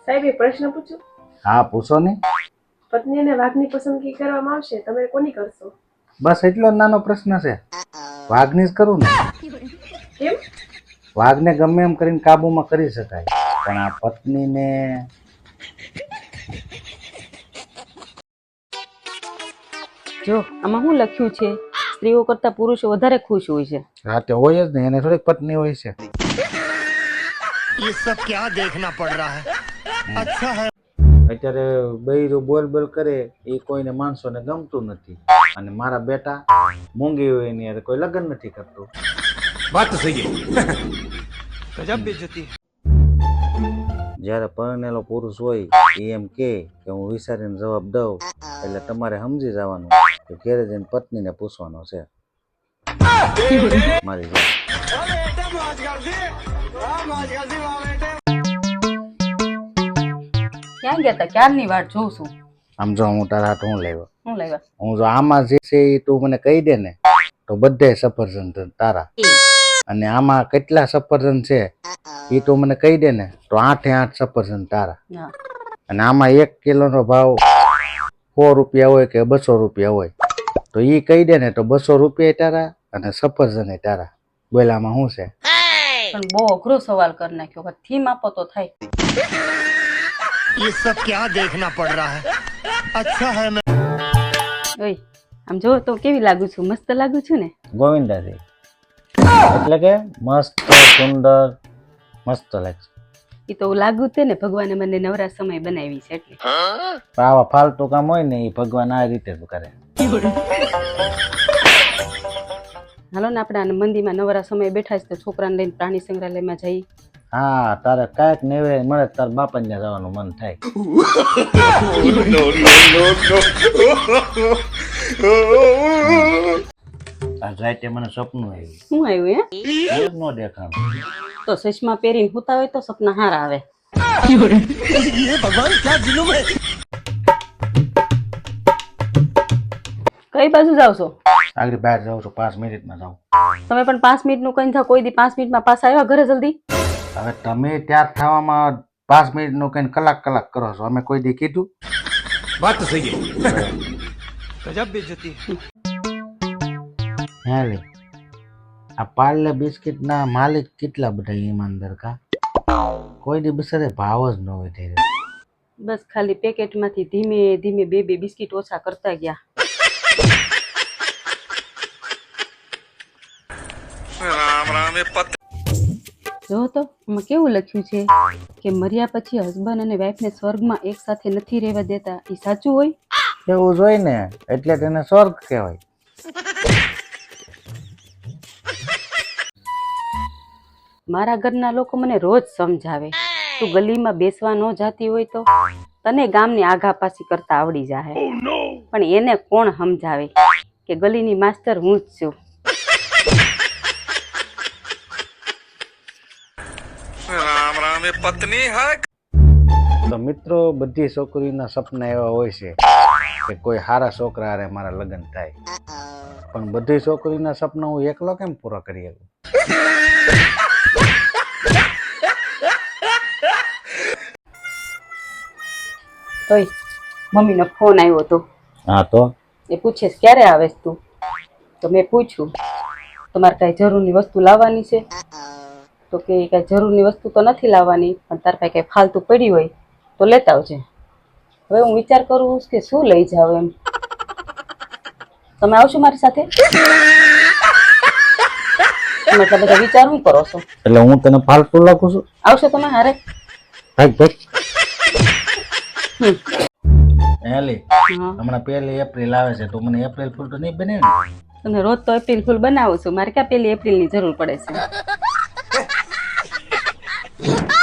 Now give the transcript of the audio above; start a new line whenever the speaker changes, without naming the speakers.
સાહેબ એક પ્રશ્ન પૂછું
હા પૂછો ને
પત્ની અને વાઘની પસંદગી કરવામાં આવશે તમે કોની કરશો
બસ એટલો જ નાનો પ્રશ્ન છે વાઘની જ કરું ને
કેમ
વાઘને ગમે એમ કરીને કાબુમાં કરી શકાય પણ આ પત્નીને
જો આમાં શું લખ્યું છે સ્ત્રીઓ કરતા પુરુષો વધારે ખુશ હોય છે
રાતે હોય જ ને એને થોડીક પત્ની હોય છે
ये सब क्या देखना पड़ रहा है अच्छा है
અત્યારે બૈરું બોલ બોલ કરે એ કોઈને માણસોને ગમતું નથી. અને મારા બેટા મોંઘી હોય એની યાર કોઈ લગ્ન નથી કરતું.
વાત થઈ ગઈ. ગજબ બેજતી
જ્યારે પરણેલો પુરુષ હોય એ એમ કે કે હું વિચારીને જવાબ દઉં એટલે તમારે સમજી જવાનું કે ઘેરે જઈને પત્નીને પૂછવાનો છે. મારી વાત.
ક્યાં ગયા હતા ક્યારની વાટ જોઉં છું?
આમ જો હું તારા હાથ હું લેવા
હું લેવા
હું જો આમાં જે છે એ તું મને કહી દે ને તો બધે સફરજન તારા. અને આમાં કેટલા સફરજન છે એ તું મને કહી દે ને તો આઠે આઠ સફરજન તારા. અને આમાં એક કિલોનો ભાવ સો રૂપિયા હોય કે બસો રૂપિયા હોય તો એ કહી દે ને તો બસો રૂપિયા તારા અને સફરજન તારા. બોલામાં શું છે?
પણ બહુ અઘરો સવાલ કરી નાખ્યો થીમ આપો તો થાય.
ये सब क्या देखना પડ रहा है अच्छा है मैं
ઓય આમ જો તો કેવી લાગુ છું મસ્ત લાગુ છું ને
ગોવિંદાજી એટલે કે મસ્ત સુંદર મસ્ત લાગશે
એ તો લાગુ જ તે ને ભગવાને મને નવરા સમય બનાવી છે એટલે
પણ આવા ફાલતુ કામ હોય ને એ ભગવાન આ રીતે જ કરે
હાલો ને આપણે આને મંદિરમાં નવરા સમય બેઠા છે તો છોકરાને લઈને પ્રાણી સંગ્રહાલયમાં જઈ
હા તારે કાંઈક નેવડે મળે તાર બાપા ને જવાનું મન થાય. આજ રાતે મને સપનું આવ્યું.
શું આવ્યું
એ નો દેખાણ.
તો ચશ્મા પહેરીને સુતા હોય તો સપના હાર આવે. કઈ બાજુ જાવ છો?
આગળ બહાર જાઉં છો પાંચ મિનિટમાં જાઉં.
તમે પણ પાંચ મિનિટનું કઈ થાય કોઈ દી પાંચ મિનિટમાં પાસ આવ્યા ઘરે જલ્દી?
હવે તમે ત્યાં થવામાં પાંચ મિનિટનું કંઈ કલાક કલાક કરો છો. અમે કોઈ દી કીધું?
વાત થઈ ગઈ. ગજબ
બેજતી હેલે આ પાર્લે બિસ્કિટના માલિક કેટલા બધા ઈમાનદાર કા? કોઈ દી બિસરે ભાવ જ ન હોય
બસ ખાલી પેકેટમાંથી ધીમે ધીમે બે બે બિસ્કિટ ઓછા કરતા ગયા. રામ રામ એ જો તો આમાં કેવું લખ્યું છે કે મર્યા પછી હસબન્ડ અને વાઈફને સ્વર્ગમાં એક સાથે નથી રહેવા દેતા? એ સાચું હોય?
એવું જોઈ ને એટલે તેને સ્વર્ગ કહેવાય.
મારા ઘરના લોકો મને રોજ સમજાવે તું ગલીમાં બેસવા ન જાતી હોય તો તને ગામની આઘાપાસી કરતા આવડી જાય પણ એને કોણ સમજાવે કે ગલીની માસ્ટર હું જ છું?
તો મિત્રો બધી છોકરીના સપના એવા હોય છે કે કોઈ સારા છોકરા હારે મારા લગ્ન થાય. પણ બધી છોકરીના સપના હું એકલો કેમ પૂરા કરી શકું?
તોય મમ્મીનો ફોન આવ્યો હતો.
હા તો?
એ પૂછે છે, ક્યારે આવે તું? તો મેં પૂછ્યું તમારે કાંઈ જરૂરની વસ્તુ લાવવાની છે? તો કે કાંઈ જરૂરની વસ્તુ તો નથી લાવવાની પણ તાર પાસે કાંઈ ફાલતું પડી હોય તો લેતા આવજે. હવે હું વિચાર કરું કે શું લઈ જાવ એમ. તમે આવશો મારી સાથે? તમે બધા વિચાર શું કરો છો?
એટલે હું તને ફાલતું લખું છું?
આવશો તમે હારે?
ભાઈ. ભાઈ. એલી હમણાં પહેલી એપ્રિલ આવે છે તો મને એપ્રિલ ફૂલ તો નહીં બને ને?
તમે રોજ તો એપ્રિલ ફૂલ બનાવો છો. મારે ક્યાં પેલી એપ્રિલની જરૂર પડે છે? 哈啊！